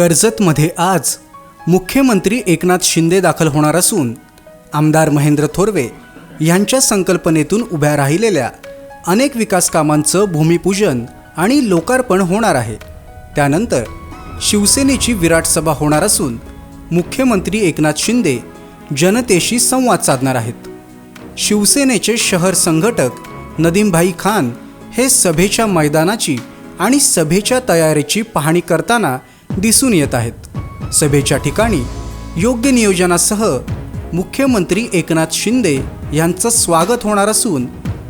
कर्जतमध्ये आज मुख्यमंत्री एकनाथ शिंदे दाखल होणार असून आमदार महेंद्र थोरवे यांच्या संकल्पनेतून उभ्या राहिलेल्या अनेक विकास कामांचं भूमिपूजन आणि लोकार्पण होणार आहे. त्यानंतर शिवसेनेची विराट सभा होणार असून मुख्यमंत्री एकनाथ शिंदे जनतेशी संवाद साधणार आहेत. शिवसेनेचे शहर संघटक नदीमभाई खान हे सभेच्या मैदानाची आणि सभेच्या तयारीची पाहणी करताना दिसून येत आहेत. सभेच्या ठिकाणी योग्य नियोजनासह मुख्यमंत्री एकनाथ शिंदे यांचं स्वागत होणार असून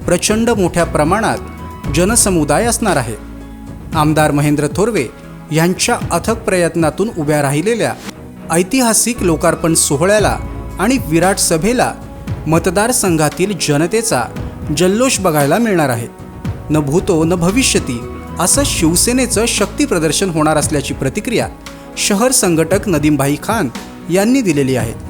प्रचंड मोठ्या प्रमाणात जनसमुदाय असणार आहे. आमदार महेंद्र थोरवे यांच्या अथक प्रयत्नातून उभ्या राहिलेल्या ऐतिहासिक लोकार्पण सोहळ्याला आणि विराट सभेला मतदारसंघातील जनतेचा जल्लोष बघायला मिळणार आहे. न भूतो न भविष्यती असं शिवसेनेचं शक्तीप्रदर्शन होणार असल्याची प्रतिक्रिया शहर संघटक नदीमभाई खान यांनी दिलेली आहे.